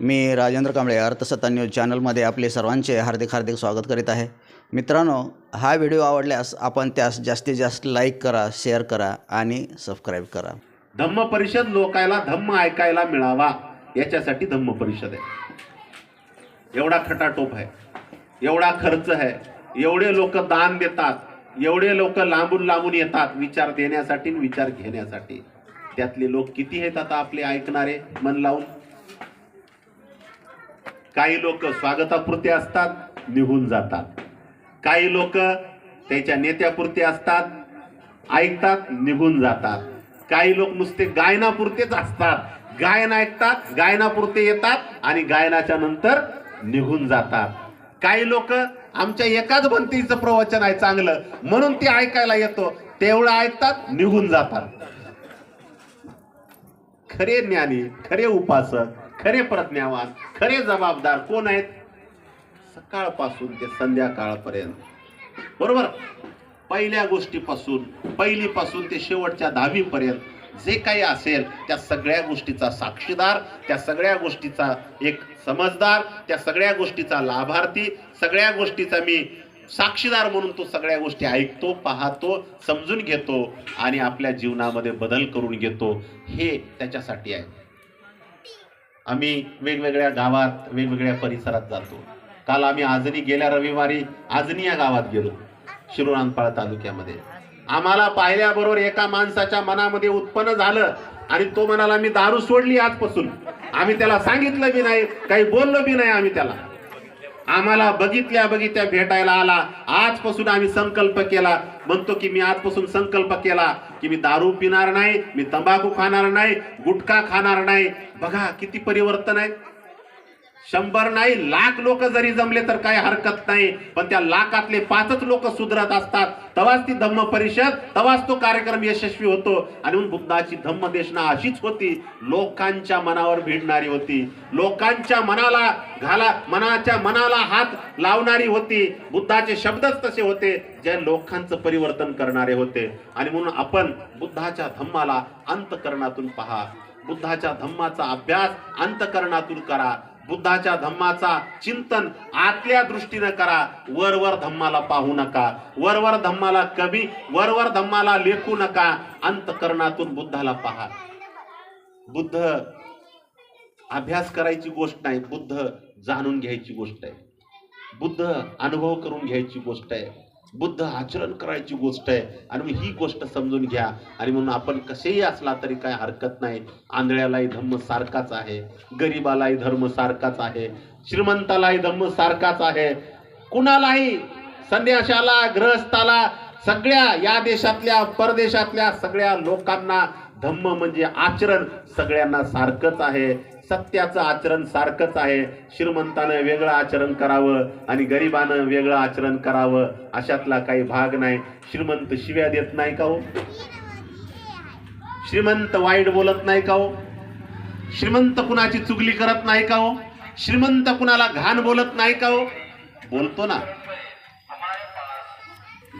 मी Rajendra Kamble अर्थसत्ता news चॅनलमध्ये आपले सर्वांचे हार्दिक हार्दिक स्वागत करीत आहे. मित्रांनो हा व्हिडिओ आवडल्यास आपण त्यास जास्तीत जास्त लाईक करा शेअर करा आणि सबस्क्राईब करा. धम्म परिषद लोकायला धम्म ऐकायला मिळावा याच्यासाठी धम्म परिषद आहे. एवढा खटाटोप आहे एवढा खर्च आहे एवढे लोक दान देतात एवढे लोक लांबून लांबून येतात विचार देण्यासाठी आणि विचार घेण्यासाठी. त्यातले लोक किती आहेत आता आपले ऐकणारे मन लावून? काही लोक स्वागतापुरते असतात निघून जातात. काही लोक त्याच्या नेत्यापुरते असतात ऐकतात निघून जातात. काही लोक नुसते गायनापुरतेच असतात. गायन ऐकतात गायनापुरते येतात आणि गायनाच्या नंतर निघून जातात. काही लोक आमच्या एकाच भंतीचं प्रवचन आहे चांगलं. म्हणून ते ऐकायला येतो. तेवढं ऐकतात निघून जातात. खरे ज्ञानी खरे उपासक खरे प्रज्ञावान खरे जबाबदार कोण आहेत? सकाळपासून ते संध्याकाळपर्यंत. बरोबर? पहिल्या गोष्टीपासून पहिलीपासून ते शेवटच्या दहावीपर्यंत जे काही असेल त्या सगळ्या गोष्टीचा साक्षीदार त्या सगळ्या गोष्टीचा एक समजदार त्या सगळ्या गोष्टीचा लाभार्थी सगळ्या गोष्टीचा मी साक्षीदार म्हणून तो सगळ्या गोष्टी ऐकतो पाहतो समजून घेतो आणि आपल्या जीवनामध्ये बदल करून घेतो. हे त्याच्यासाठी आहे. आम्ही वेगवेगळ्या गावात वेगवेगळ्या परिसरात जातो. काल आम्ही आजनी गेल्या रविवारी आजनी या गावात गेलो शिरोरांपाळ तालुक्यामध्ये. आम्हाला पाहिल्याबरोबर एका माणसाच्या मनामध्ये उत्पन्न झालं आणि तो म्हणाला मी दारू सोडली आजपासून. आम्ही त्याला सांगितलं बी नाही काही बोललो बी नाही आम्ही त्याला. आम्हाला बघितल्या बघितल्या भेटायला आला. आजपासून आम्ही संकल्प केला. म्हणतो की मी आजपासून संकल्प केला की मी दारू पिणार नाही मी तंबाखू खाणार नाही गुटखा खाणार नाही. बघा किती परिवर्तन आहे. शंभर नाही लाख लोक जरी जमले तर काही हरकत नाही. पण त्या लाखातले पाचच लोक सुधरत असतात. तवाच ती धम्म परिषद तवाच तो कार्यक्रम यशस्वी होतो. आणि म्हणून बुद्धाची धम्म देशना अशीच होती. लोकांच्या मनावर भिडणारी होती. लोकांच्या मनाला घाला मनाच्या मनाला हात लावणारी होती. बुद्धाचे शब्दच तसे होते जे लोकांचं परिवर्तन करणारे होते. आणि म्हणून आपण बुद्धाच्या धम्माला अंतकरणातून पहा. बुद्धाच्या धम्माचा अभ्यास अंतकरणातून करा. बुद्धाच्या धम्माचा चिंतन आतल्या दृष्टीनं करा. वरवर धम्माला पाहू नका. वरवर धम्माला कवी वरवर धम्माला लेखू नका. अंतकरणातून बुद्धाला पहा. बुद्ध अभ्यास करायची गोष्ट नाही बुद्ध जाणून घ्यायची गोष्ट आहे. बुद्ध अनुभव करून घ्यायची गोष्ट आहे. बुद्ध आचरण करायची गोष्ट आहे. आणि मग ही गोष्ट समजून घ्या. आणि म्हणून आपण कसेही असला तरी काय हरकत नाही. आंधळ्यालाही धम्म सारखाच आहे. गरीबालाही धर्म सारखाच आहे. श्रीमंतालाही धम्म सारखाच आहे. कुणालाही संन्याशाला ग्रहस्थाला सगळ्या या देशातल्या परदेशातल्या सगळ्या लोकांना धम्म म्हणजे आचरण सगळ्यांना सारखंच आहे. सत्याचं आचरण सारखंच आहे. श्रीमंतानं वेगळं आचरण करावं आणि गरिबानं वेगळं आचरण करावं अशातला काही भाग नाही. श्रीमंत शिव्या देत नाही का हो? श्रीमंत वाईट बोलत नाही का हो? श्रीमंत कुणाची चुगली करत नाही का हो? श्रीमंत कुणाला घाण बोलत नाही का हो? बोलतो ना.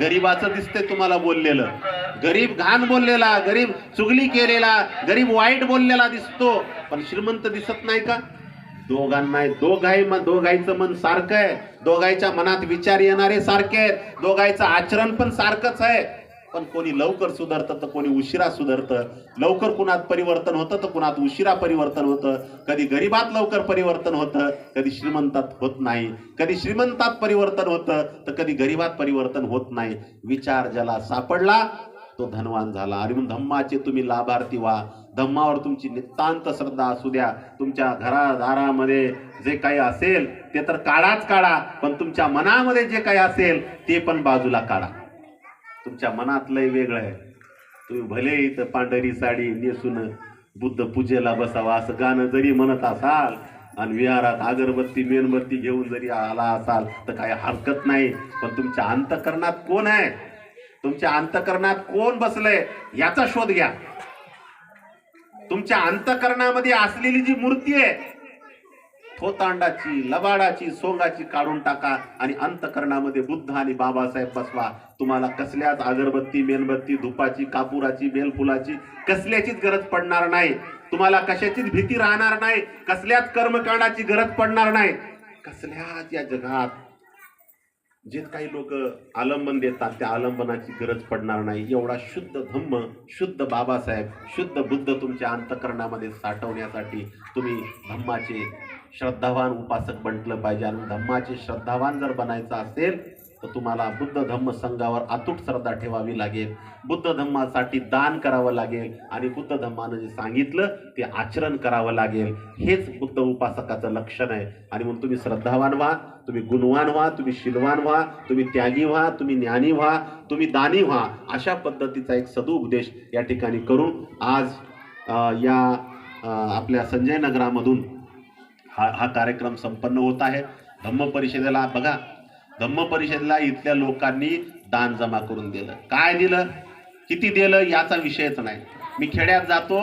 गरीबाचं दिसतंय तुम्हाला बोललेलं. गरीब घाण बोललेला गरीब चुगली केलेला गरीब वाईट बोललेला दिसतो. पण श्रीमंत दिसत नाही का? दोघांना दोघाई दोघाईचं मन सारखं आहे. दोघाईच्या मनात विचार येणारे सारखे आहेत. दोघाईचं आचरण पण सारखंच आहे. पण कोणी लवकर सुधारतं तर कोणी उशिरा सुधारतं. लवकर कुणात परिवर्तन होतं तर कुणात उशिरा परिवर्तन होतं. कधी गरिबात लवकर परिवर्तन होतं कधी श्रीमंतात होत नाही. कधी श्रीमंतात परिवर्तन होतं तर कधी गरिबात परिवर्तन होत नाही. विचार ज्याला सापडला तो धनवान झाला. आणि म्हणून धम्माचे तुम्ही लाभार्थी व्हा. धम्मावर तुमची नितांत श्रद्धा असू द्या. तुमच्या घरादारामध्ये जे काही असेल ते तर काढाच काढा. पण तुमच्या मनामध्ये जे काही असेल ते पण बाजूला काढा. तुमच्या मनात लय वेगळं आहे. तुम्ही भले इथं पांढरी साडी नेसून बुद्ध पूजेला बसावा असं गाणं जरी म्हणत असाल आणि विहारात अगरबत्ती मेणबत्ती घेऊन जरी आला असाल तर काही हरकत नाही. पण तुमच्या अंतकरणात कोण आहे? तुमच्या अंतकरणात कोण बसलंय? याचा शोध घ्या. तुमच्या अंतकरणामध्ये असलेली जी मूर्ती आहे थोतांडाची लबाडाची सोंगाची काढून टाका आणि अंतकरणामध्ये बुद्ध आणि बाबासाहेब बसवा. तुम्हाला कसल्याच अगरबत्ती मेणबत्ती धुपाची कापुराची बेलफुलाची कसल्याचीच गरज पडणार नाही. तुम्हाला कशाचीच भीती राहणार नाही. कसल्याच कर्मकांडाची गरज पडणार नाही. कसल्याच या जगात जे काही लोक आलंबन देतात त्या आलंबनाची गरज पडणार नाही. एवढा शुद्ध धम्म शुद्ध बाबासाहेब शुद्ध बुद्ध तुमच्या अंतकरणामध्ये साठवण्यासाठी तुम्ही धम्माचे श्रद्धावान उपासक बनलं पाहिजे. आणि धम्माचे श्रद्धावान जर बनायचं असेल तर तुम्हाला बुद्ध धम्म संघावर अतूट श्रद्धा ठेवावी लागेल. बुद्ध धम्मासाठी दान करावं लागेल. आणि बुद्ध धम्मानं जे सांगितलं ते आचरण करावं लागेल. हेच बुद्ध उपासकाचं लक्षण आहे. आणि म्हणून तुम्ही श्रद्धावान व्हा तुम्ही गुणवान व्हा तुम्ही शिलवान व्हा तुम्ही त्यागी व्हा तुम्ही ज्ञानी व्हा तुम्ही दानी व्हा अशा पद्धतीचा एक सदुपदेश या ठिकाणी करून आज या आपल्या संजय नगरामधून हा हा कार्यक्रम संपन्न होत आहे. धम्म परिषदेला बघा धम्म परिषदेला इथल्या लोकांनी दान जमा करून दिलं. काय दिलं? किती दिलं याचा विषयच नाही. मी खेड्यात जातो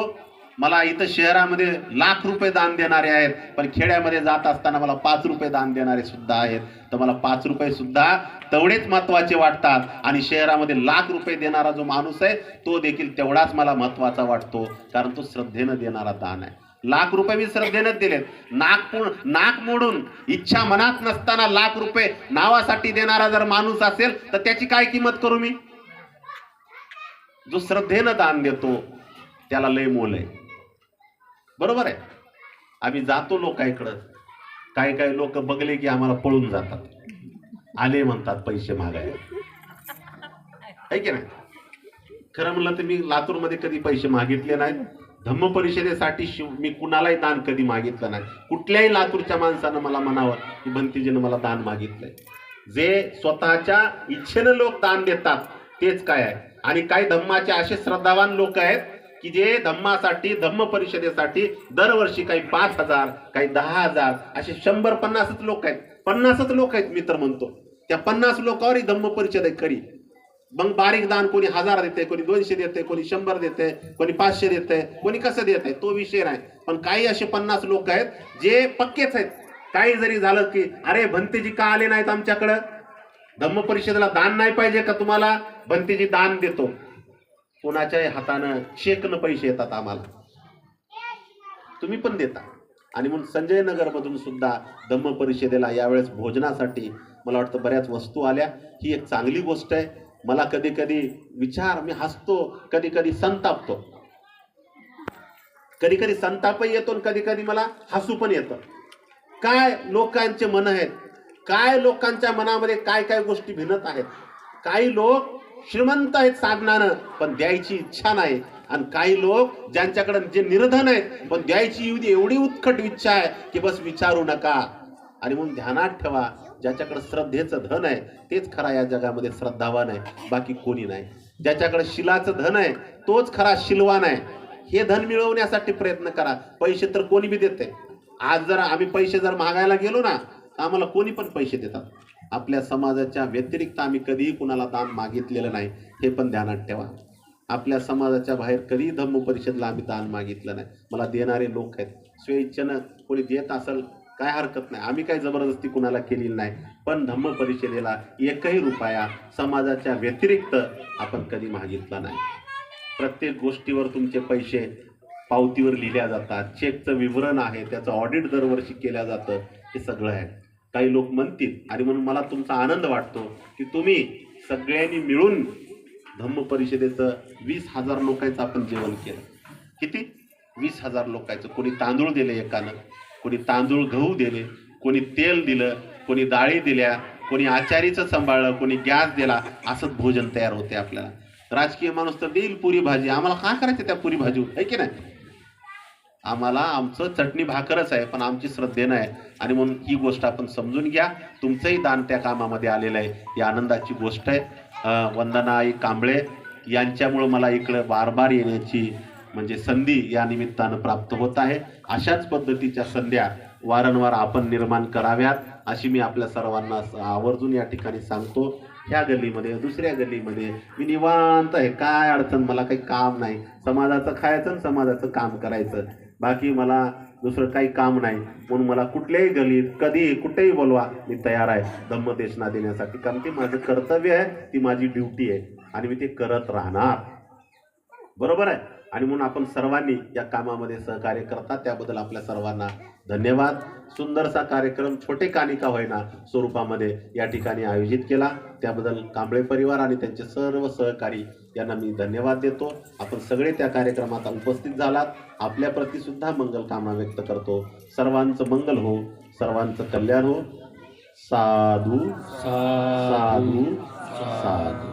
मला इथं शहरामध्ये लाख रुपये दान देणारे आहेत पण खेड्यामध्ये जात असताना मला पाच रुपये दान देणारे सुद्धा आहेत. तर मला पाच रुपये सुद्धा तेवढेच महत्त्वाचे वाटतात आणि शहरामध्ये लाख रुपये देणारा जो माणूस आहे तो देखील तेवढाच मला महत्त्वाचा वाटतो कारण तो श्रद्धेनं देणारा दान आहे. लाख रुपये मी श्रद्धेनंच दिलेत. नाक नाक मोडून इच्छा मनात नसताना लाख रुपये नावासाठी देणारा जर माणूस असेल तर त्याची काय किंमत करू मी? जो श्रद्धेनं दान देतो त्याला लय मोल आहे. बरोबर आहे? आम्ही जातो लोकांकडं काही काही लोक बघले की आम्हाला पळून जातात. आले म्हणतात पैसे मागायला आहे की नाही? खरं म्हणलं तर मी लातूरमध्ये कधी पैसे मागितले नाहीत. धम्म परिषदेसाठी शिव मी कुणालाही दान कधी मागितलं नाही. कुठल्याही लातूरच्या माणसानं मला म्हणावं की भंतीजीनं मला दान मागितलंय. जे स्वतःच्या इच्छेनं लोक दान देतात तेच काय आहे? आणि काही धम्माचे असे श्रद्धावान लोक आहेत की जे धम्मासाठी धम्म परिषदेसाठी दरवर्षी काही पाच हजार काही दहा हजार असे शंभर पन्नासच लोक आहेत. पन्नासच लोक आहेत मी तर म्हणतो. त्या पन्नास लोकांवरही धम्म परिषद आहे खरी. मग बारीक दान कोणी हजार देते कोणी दोनशे देते कोणी शंभर देते कोणी पाचशे देते कोणी कसं देते तो विषय नाही. पण काही असे पन्नास लोक आहेत जे पक्केच आहेत. काही जरी झालं की अरे भंतेजी का आले नाहीत आमच्याकडं? धम्म परिषदेला दान नाही पाहिजे का तुम्हाला? भंतेजी दान देतो. कोणाच्याही हातानं शेकनं पैसे येतात आम्हाला. तुम्ही पण देता. आणि म्हणून संजय नगरमधून सुद्धा धम्म परिषदेला यावेळेस भोजनासाठी मला वाटतं बऱ्याच वस्तू आल्या. ही एक चांगली गोष्ट आहे. मला कधी कधी विचार मी हसतो कधी कधी संतापतो. कधी कधी संतापही येतो कधी कधी मला हसू पण येतं. काय लोकांचे मन आहेत काय लोकांच्या मनामध्ये काय काय गोष्टी भिनत आहेत काही लोक श्रीमंत आहेत साधनानं पण द्यायची इच्छा नाही. आणि काही लोक ज्यांच्याकडे जे निर्धन आहेत पण द्यायची एवढी एवढी उत्कट इच्छा आहे की बस विचारू नका. आणि म्हणून ध्यानात ठेवा ज्याच्याकडे श्रद्धेचं धन आहे तेच खरा या जगामध्ये श्रद्धावान आहे बाकी कोणी नाही. ज्याच्याकडे शिलाचं धन आहे तोच खरा शिलवान आहे. हे धन मिळवण्यासाठी प्रयत्न करा. पैसे तर कोणी बी देते. आज जर आम्ही पैसे जर मागायला गेलो ना तर आम्हाला कोणी पण पैसे देतात. आपल्या समाजाच्या व्यतिरिक्त आम्ही कधीही कुणाला दान मागितलेलं नाही हे पण ध्यानात ठेवा. आपल्या समाजाच्या बाहेर कधीही धम्म परिषदला आम्ही दान मागितलं नाही. मला देणारे लोक आहेत. स्वेच्छेनं कोणी देत असेल काय हरकत नाही. आम्ही काही जबरदस्ती कुणाला केलेली नाही पण धम्म परिषदेला एकही रुपया समाजाच्या व्यतिरिक्त आपण कधी मागितला नाही. प्रत्येक गोष्टीवर तुमचे पैसे पावतीवर लिहिल्या जातात चेकचं विवरण आहे त्याचं ऑडिट दरवर्षी केलं जातं हे सगळं आहे. काही लोक म्हणतील आणि म्हणून मला तुमचा आनंद वाटतो की तुम्ही सगळ्यांनी मिळून धम्म परिषदेचं वीस हजार लोकांचं आपण जेवण केलं. किती? वीस हजार लोकांचं. कोणी तांदूळ दिले एकानं. कोणी तांदूळ गहू दिले कोणी तेल दिलं कोणी डाळी दिल्या कोणी आचारीचं सांभाळलं कोणी गॅस दिला असंच भोजन तयार होते आपल्याला. राजकीय माणूस तर देईल पुरी भाजी. आम्हाला काय करायचं त्या पुरी भाजी आहे की नाही? आम्हाला आमचं चटणी भाकरच आहे पण आमची श्रद्धेनं आहे. आणि म्हणून ही गोष्ट आपण समजून घ्या. तुमचंही दान त्या कामामध्ये आलेलं आहे. ही आनंदाची गोष्ट आहे. वंदना आई कांबळे यांच्यामुळं मला इकडं बार बार येण्याची म्हणजे संधी या निमित्तानं प्राप्त होत आहे. अशाच पद्धतीच्या संध्या वारंवार आपण निर्माण कराव्यात अशी मी आपल्या सर्वांना आवर्जून या ठिकाणी सांगतो. ह्या गल्लीमध्ये दुसऱ्या गल्लीमध्ये मी निवांत आहे. काय अडचण? मला काही काम नाही. समाजाचं खायचं आणि समाजाचं काम करायचं. बाकी मला दुसरं काही काम नाही. म्हणून मला कुठल्याही गलीत कधीही कुठेही बोलवा मी तयार आहे. धम्मदेशना देण्यासाठी. कारण ते माझं कर्तव्य आहे ती माझी ड्युटी आहे. आणि मी ते करत राहणार. बरोबर आहे? आणि म्हणून आपण सर्वांनी या कामामध्ये सहकार्य करता. त्याबद्दल आपल्या सर्वांना धन्यवाद. सुंदरसा कार्यक्रम छोटे कानिका होईना स्वरूपामध्ये या ठिकाणी आयोजित केला. त्याबद्दल कांबळे परिवार आणि त्यांचे सर्व सहकारी यांना मी धन्यवाद देतो. आपण सगळे त्या कार्यक्रमात उपस्थित झालात. आपल्या प्रती सुद्धा मंगल कामना व्यक्त करतो. सर्वांचं मंगल हो सर्वांचं कल्याण हो. साधू साधू. साधू.